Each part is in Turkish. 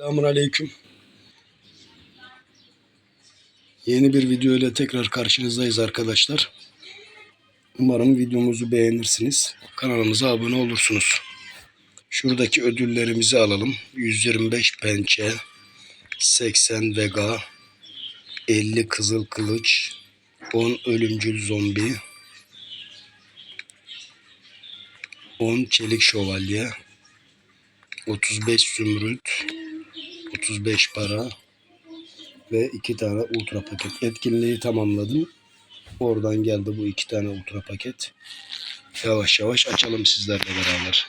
Selamun Aleyküm. Yeni bir video ile tekrar karşınızdayız arkadaşlar. Umarım videomuzu beğenirsiniz. Kanalımıza abone olursunuz. Şuradaki ödüllerimizi alalım. 125 pençe, 80 vega, 50 kızıl kılıç, 10 ölümcül zombi, 10 çelik şövalye, 35 zümrüt, 35 para ve iki tane ultra paket. Etkinliği tamamladım. Oradan geldi bu iki tane ultra paket. Yavaş yavaş açalım sizlerle beraber.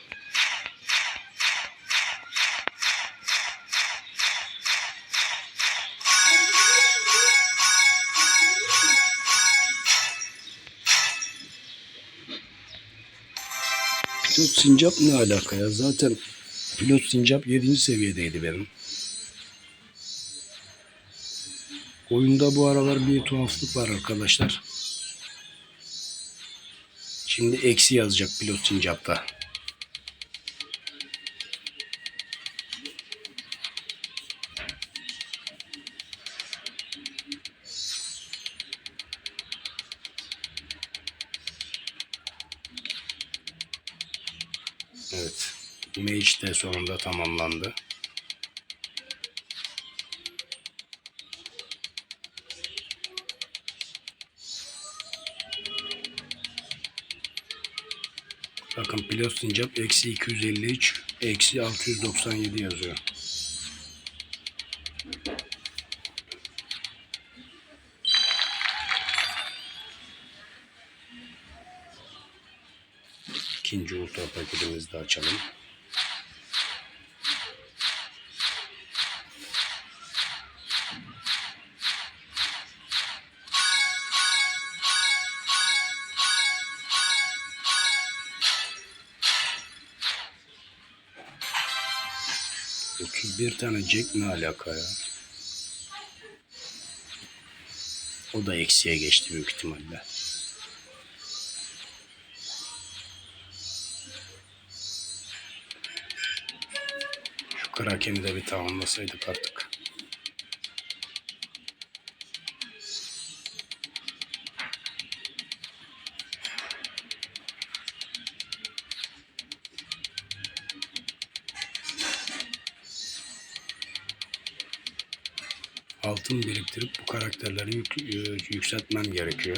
Pilot sincap ne alaka ya? Zaten pilot sincap 7. seviyedeydi benim. Oyunda bu aralar bir tuhaflık var arkadaşlar. Şimdi eksi yazacak pilot sincapta. Evet. Mage de sonunda tamamlandı. Bakın pilot sincap eksi 253 eksi 697 yazıyor. İkinci ultra paketimizi de açalım. Otuz bir tane Jack ne alaka ya? O da eksiye geçti büyük ihtimalle. Şu Kraken'i de bir tamamlasaydık artık. Altın biriktirip bu karakterleri yük- yü- yükseltmen gerekiyor.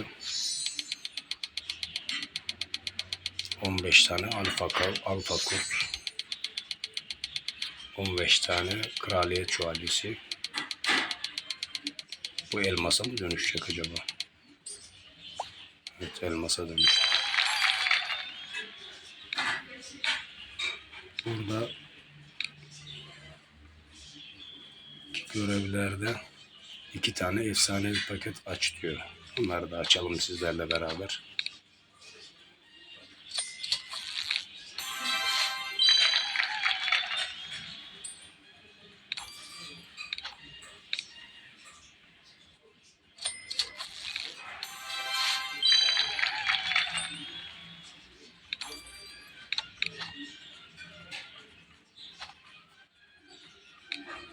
15 tane alfa, alfa kurt. 15 tane kraliyet şövalyesi. Bu elmasa mı dönüşecek acaba? Evet elmasa dönüştü. Burada görevlerde iki tane efsanevi paket aç diyor. Bunları da açalım sizlerle beraber.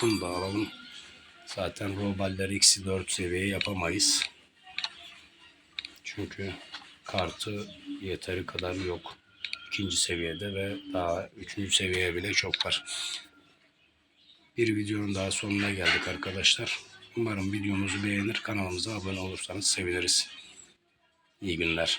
Bunu da alalım. Zaten roballeri eksi 4 seviye yapamayız. Çünkü kartı yeteri kadar yok. İkinci seviyede ve daha üçüncü seviyeye bile çok var. Bir videonun daha sonuna geldik arkadaşlar. Umarım videomuzu beğenir, kanalımıza abone olursanız seviniriz. İyi günler.